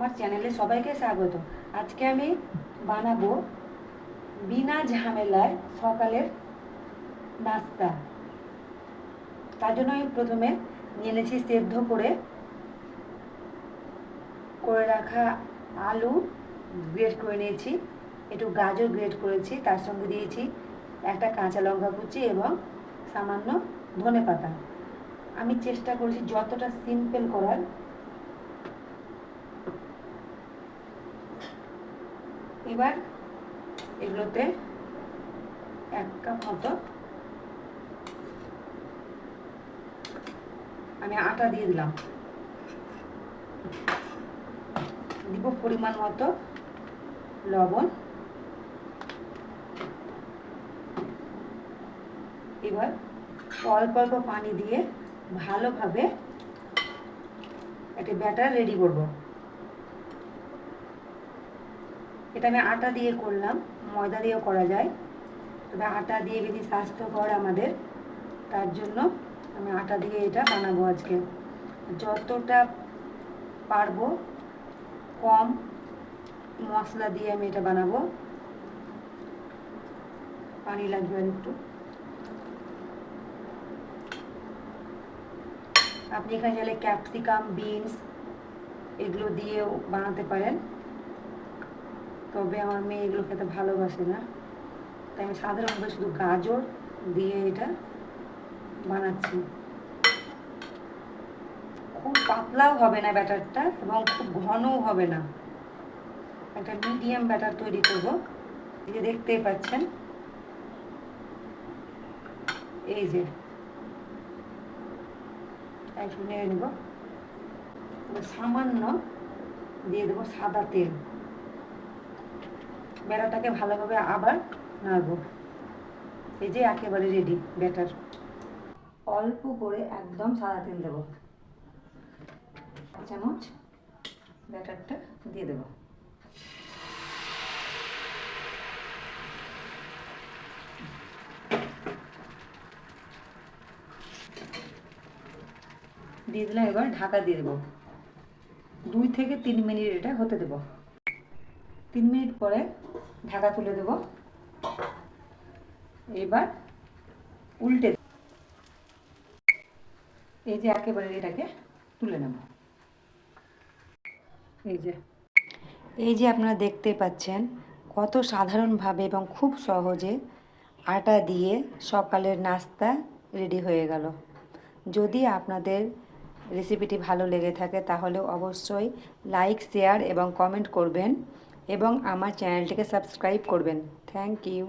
আমার চ্যানেলে সবাইকে স্বাগত। আজকে আমি বানাবো বিনা ঝামেলায় সকালের নাস্তা। তার জন্য আমি প্রথমে নিয়ে নিয়েছি সেদ্ধ করে করে রাখা আলু গ্রেট করে নিয়েছি, একটু গাজর গ্রেট করেছি, তার সঙ্গে দিয়েছি একটা কাঁচা লঙ্কা কুচি এবং সামান্য ধনে পাতা আমি চেষ্টা করেছি যতটা সিম্পল করার এবার এগুলোতে এক কাপ মতো আমি আটা দিয়ে দিলাম। দিব পরিমাণ মতো লবণ। এবার অল্প অল্প পানি দিয়ে ভালোভাবে একটা ব্যাটার রেডি করব। এটা আমি আটা দিয়ে করলাম, ময়দা দিয়েও করা যায়। তবে আটা দিয়ে বেশি স্বাস্থ্যকর আমাদের, তার জন্য আমি আটা দিয়ে এটা বানাবো আজকে। যতটা পারব কম মশলা দিয়ে আমি এটা বানাবো। পানি লাগবে একটু। আপনি এখানে চাইলে ক্যাপসিকাম, বিনস এগুলো দিয়েও বানাতে পারেন। তবে আমার মেয়ে এগুলো খেতে ভালোবাসে না। তাই আমি সাধারণত শুধু গাজর দিয়ে এটা বানাচ্ছি। খুব পাতলাও হবে না ব্যাটারটা এবং খুব ঘনও হবে না। একটা মিডিয়াম ব্যাটার তৈরি করব। এই যে দেখতেই পাচ্ছেন। এই যে। একটু নেড়ে নেব। সামান্য দিয়ে দেবো সাদা তেল। বেড়াটাকে ভালোভাবে আবার নাড়বো। এই যে একেবারে রেডি ব্যাটার অল্প করে একদম সাদা তেল দেবো। চামচ ব্যাটারটা দিয়ে দেবো। দিয়ে দিলাম, এবার ঢাকা দিয়ে দেবো। দুই থেকে তিন মিনিট এটা হতে দেবো। তিন মিনিট পরে ঢাকা তুলে দেব। এবার উল্টে। এই যে একেবারে এটাকে তুলে নেব। এই যে। এই যে আপনারা দেখতে পাচ্ছেন কত সাধারণভাবে এবং খুব সহজে আটা দিয়ে সকালের নাস্তা রেডি হয়ে গেল। যদি আপনাদের রেসিপিটি ভালো লেগে থাকে তাহলে অবশ্যই লাইক, শেয়ার এবং কমেন্ট করবেন। এবং আমার চ্যানেলটিকে সাবস্ক্রাইব করবেন। Thank you